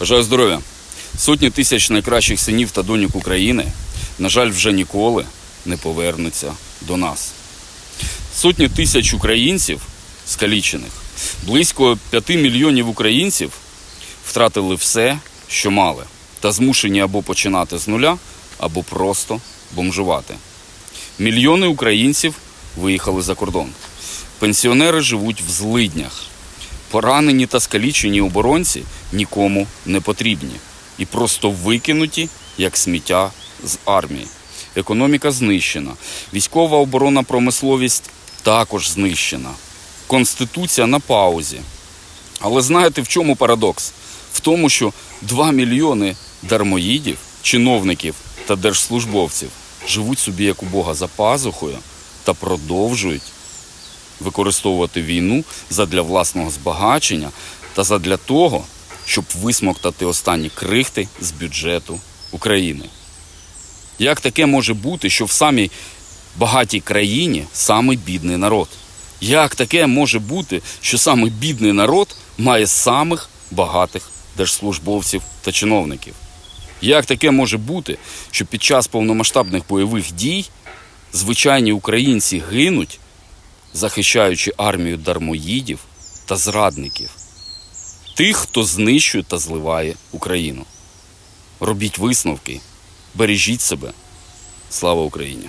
Бажаю здоров'я. Сотні тисяч найкращих синів та доньок України, на жаль, вже ніколи не повернуться до нас. Сотні тисяч українців скалічених, близько 5 мільйонів українців втратили все, що мали, та змушені або починати з нуля, або просто бомжувати. Мільйони українців виїхали за кордон. Пенсіонери живуть в злиднях. Поранені та скалічені оборонці нікому не потрібні і просто викинуті як сміття з армії. Економіка знищена, військова оборонна промисловість також знищена. Конституція на паузі. Але знаєте, в чому парадокс? В тому, що 2 мільйони дармоїдів, чиновників та держслужбовців живуть собі як у Бога за пазухою та продовжують використовувати війну задля власного збагачення та задля того, щоб висмоктати останні крихти з бюджету України. Як таке може бути, що в самій багатій країні самий бідний народ? Як таке може бути, що самий бідний народ має самих багатих держслужбовців та чиновників? Як таке може бути, що під час повномасштабних бойових дій звичайні українці гинуть, захищаючи армію дармоїдів та зрадників, тих, хто знищує та зливає Україну? Робіть висновки, бережіть себе. Слава Україні!